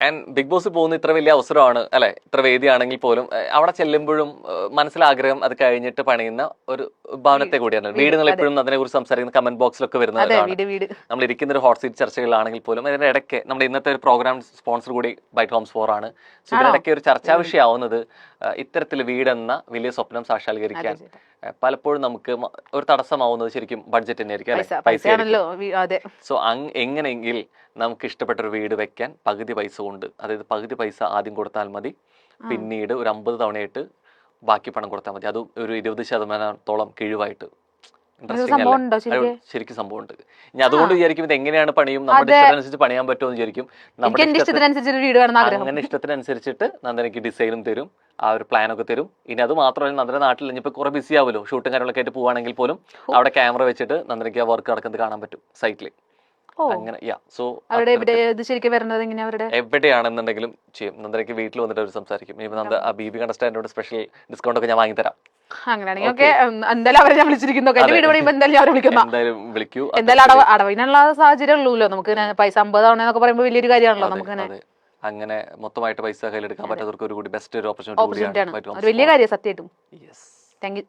And big boss പോകുന്ന ഇത്ര വലിയ അവസരമാണ് അല്ലെ? ഇത്ര വേദിയാണെങ്കിൽ പോലും അവിടെ ചെല്ലുമ്പോഴും മനസ്സിലാഗ്രഹം അത് കഴിഞ്ഞിട്ട് പണിയുന്ന ഒരു ഭവനത്തെ കൂടിയാണ്. വീട് നിങ്ങൾ എപ്പോഴും അതിനെ കുറിച്ച് സംസാരിക്കുന്ന കമന്റ് ബോക്സിലൊക്കെ വരുന്നത് വരുന്നതാണ് നമ്മൾ ഇരിക്കുന്ന ഒരു ഹോട്ട് സീറ്റ് ചർച്ചകളിലാണെങ്കിൽ പോലും അതിന്റെ ഇടയ്ക്ക് നമ്മുടെ ഇന്നത്തെ ഒരു പ്രോഗ്രാം സ്പോൺസർ കൂടി ബൈറ്റ് ഹോംസ് ഫോർ ആണ്. സോ? ഇതിനിടയ്ക്ക് ഒരു ചർച്ചാ വിഷയമാവുന്നത് ഇത്തരത്തിൽ വീടെന്ന വലിയ സ്വപ്നം സാക്ഷാത്കരിക്കാൻ പലപ്പോഴും നമുക്ക് ഒരു തടസ്സമാവുന്നത് ശരിക്കും ബഡ്ജറ്റ് തന്നെ ആയിരിക്കും പൈസ സോ അങ് എങ്ങനെയെങ്കിൽ നമുക്ക് ഇഷ്ടപ്പെട്ട ഒരു വീട് വെക്കാൻ പകുതി പൈസ കൊണ്ട് അതായത് പകുതി പൈസ ആദ്യം കൊടുത്താൽ മതി. പിന്നീട് ഒരു അമ്പത് തവണയായിട്ട് ബാക്കി പണം കൊടുത്താൽ മതി. അത് ഒരു ഇരുപത് ശതമാനത്തോളം കിഴിവായിട്ട്. ശരിക്കും? സംഭവമുണ്ട്. ഇനി അതുകൊണ്ട് വിചാരിക്കും ഇത് എങ്ങനെയാണ് പണിയും? നമ്മുടെ ഇഷ്ടത്തിനനുസരിച്ച് പണിയാൻ പറ്റുമോ എന്ന് വിചാരിക്കും. നമ്മുടെ അങ്ങനെ ഇഷ്ടത്തിനനുസരിച്ചിട്ട് നന്ദനക്ക് ഡിസൈനും തരും. ആ ഒരു പ്ലാൻ ഒക്കെ തരും. ഇനി അത് മാത്രമല്ല നന്ദന നാട്ടിൽ ഇനിയിപ്പോ കുറെ ബിസി ആവുമല്ലോ ഷൂട്ടും കാര്യങ്ങളൊക്കെ ആയിട്ട് പോവാണെങ്കിൽ പോലും അവിടെ ക്യാമറ വെച്ചിട്ട് നന്ദനക്ക് ആ വർക്ക് നടക്കുന്നത് കാണാൻ പറ്റും സൈറ്റിൽ അങ്ങനെ യാ സോ എവിടെയാണെന്നുണ്ടെങ്കിലും ചെയ്യും. നന്ദനയ്ക്ക് വീട്ടിൽ വന്നിട്ട് അവർ സംസാരിക്കും. ഇനി നന്ദ ആ ബി ബി കണ്ടസ്റ്റാൻഡോട് സ്പെഷ്യൽ ഡിസ്കൗണ്ട് ഒക്കെ ഞാൻ വാങ്ങിത്തരാം. അങ്ങനെയാണെങ്കിൽ ഓക്കെ എന്തായാലും അവരെ ഞാൻ വിളിച്ചിരിക്കുന്നു. എന്റെ. വീട് എന്തായാലും ഞാൻ വിളിക്കുന്ന എന്തായാലും വിളിക്കൂ. എന്തായാലും അടവ് അടവിനുള്ള സാഹചര്യം ഉള്ളൂല്ലോ. നമുക്ക് പൈസ അമ്പത് പറയുമ്പോൾ വലിയൊരു കാര്യമാണല്ലോ. നമുക്ക്. അങ്ങനെ മൊത്തമായിട്ട് പൈസ കയ്യിലെടുക്കാൻ പറ്റാത്തവർക്ക് ഒരു കൂടി ബെസ്റ്റ് ഒരു ഓപ്പർച്യൂണിറ്റി വലിയ കാര്യം സത്യമായിട്ടും. Yes thank you